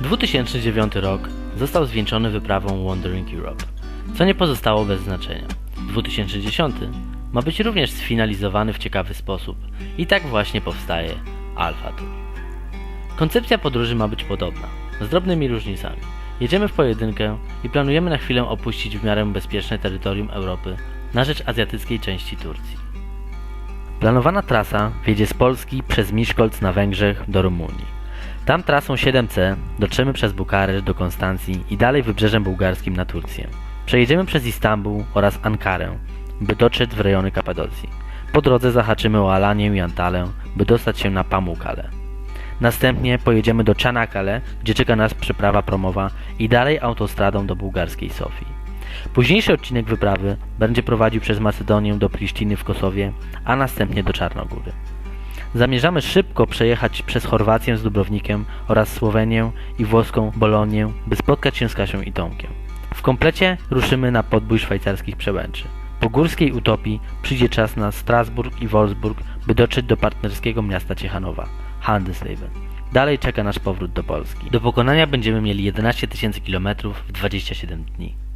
2009 rok został zwieńczony wyprawą Wandering Europe, co nie pozostało bez znaczenia. 2010 ma być również sfinalizowany w ciekawy sposób i tak właśnie powstaje Alpha Tour. Koncepcja podróży ma być podobna, z drobnymi różnicami. Jedziemy w pojedynkę i planujemy na chwilę opuścić w miarę bezpieczne terytorium Europy na rzecz azjatyckiej części Turcji. Planowana trasa wiedzie z Polski przez Miszkolc na Węgrzech do Rumunii. Tam trasą 7C dotrzemy przez Bukareszt do Konstancji i dalej wybrzeżem bułgarskim na Turcję. Przejedziemy przez Istanbul oraz Ankarę, by dotrzeć w rejony Kapadocji. Po drodze zahaczymy o Alanię i Antalę, by dostać się na Pamukkale. Następnie pojedziemy do Czanakkale, gdzie czeka nas przeprawa promowa i dalej autostradą do bułgarskiej Sofii. Późniejszy odcinek wyprawy będzie prowadził przez Macedonię do Prisztiny w Kosowie, a następnie do Czarnogóry. Zamierzamy szybko przejechać przez Chorwację z Dubrownikiem oraz Słowenię i włoską Bolonię, by spotkać się z Kasią i Tomkiem. W komplecie ruszymy na podbój szwajcarskich przełęczy. Po górskiej utopii przyjdzie czas na Strasburg i Wolfsburg, by dotrzeć do partnerskiego miasta Ciechanowa, Handesleben. Dalej czeka nasz powrót do Polski. Do pokonania będziemy mieli 11 tysięcy kilometrów w 27 dni.